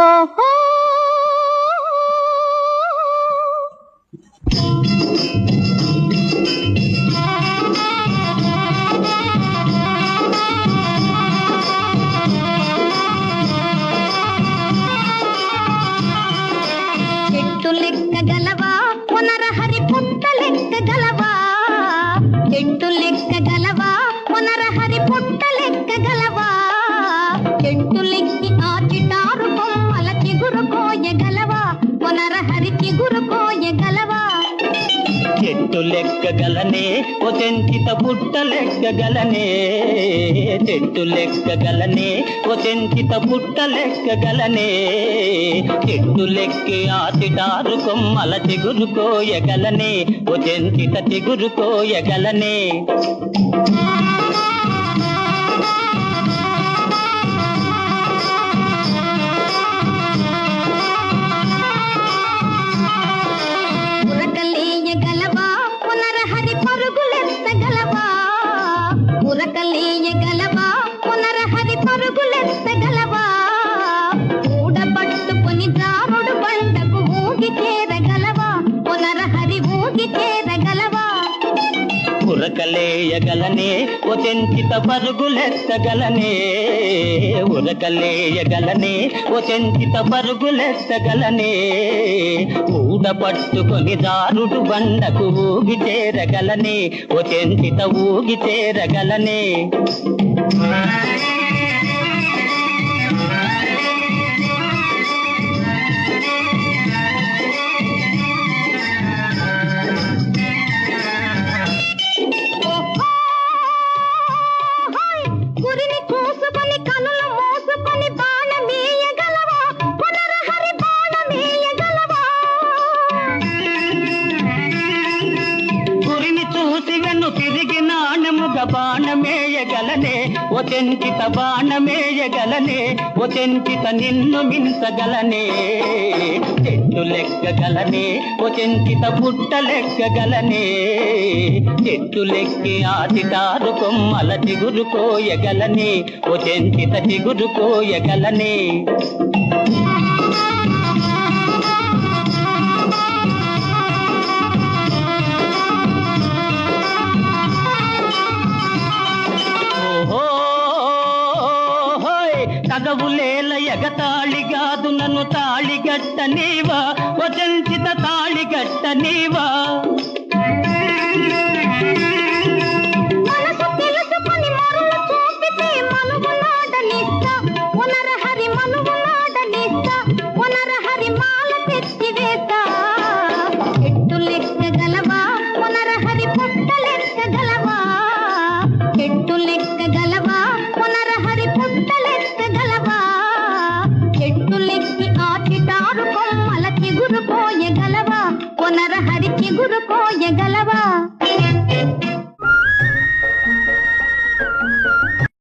Whoa, whoa. చెట్టు లెక్కగలనే ఓ చెంచిత పుట్ట లెక్కగలనే చెట్టు లెక్కగలనే ఓ చెంచిత పుట్ట లెక్కగలనే చెట్టు లెక్కి ఆతిటారు కొమ్మల చిగురు కోయగలనే ఓ చెంచిత చిగురు కోయగలనే. ఉరకలేయగలవా పునరహరి పరుగులెత్తగలవా ఊడబట్టుకొని జారుడు బండ ఉరకలేయగలనే ఓ చెంచిత పరుగులెత్తగలనే. ఉరకలేయగలనే ఓ చెంచిత పరుగులెత్తగలనే. ఊడ పట్టుకొని దారుడు బండకు ఊగి చేరగలనే ఓ చెంచిత ఊగి చేరగలనే. బాణమేయగలనే ఓ బాణమేయగలనే ఓ నిన్ను మించగలనే. చెట్టు లెక్కగలనే ఓ పుట్ట లెక్కగలనే. చెట్టు లెక్కి ఆటిటారు కొమ్మల చిగురు కోయగలనే ఓ చెంచిత చిగురు కోయగలనే. కాదు నన్ను తాళిగట్ట నీవా వచంచిత తాళిగట్ట నీవా. చిటారు కొమ్మల చిగురు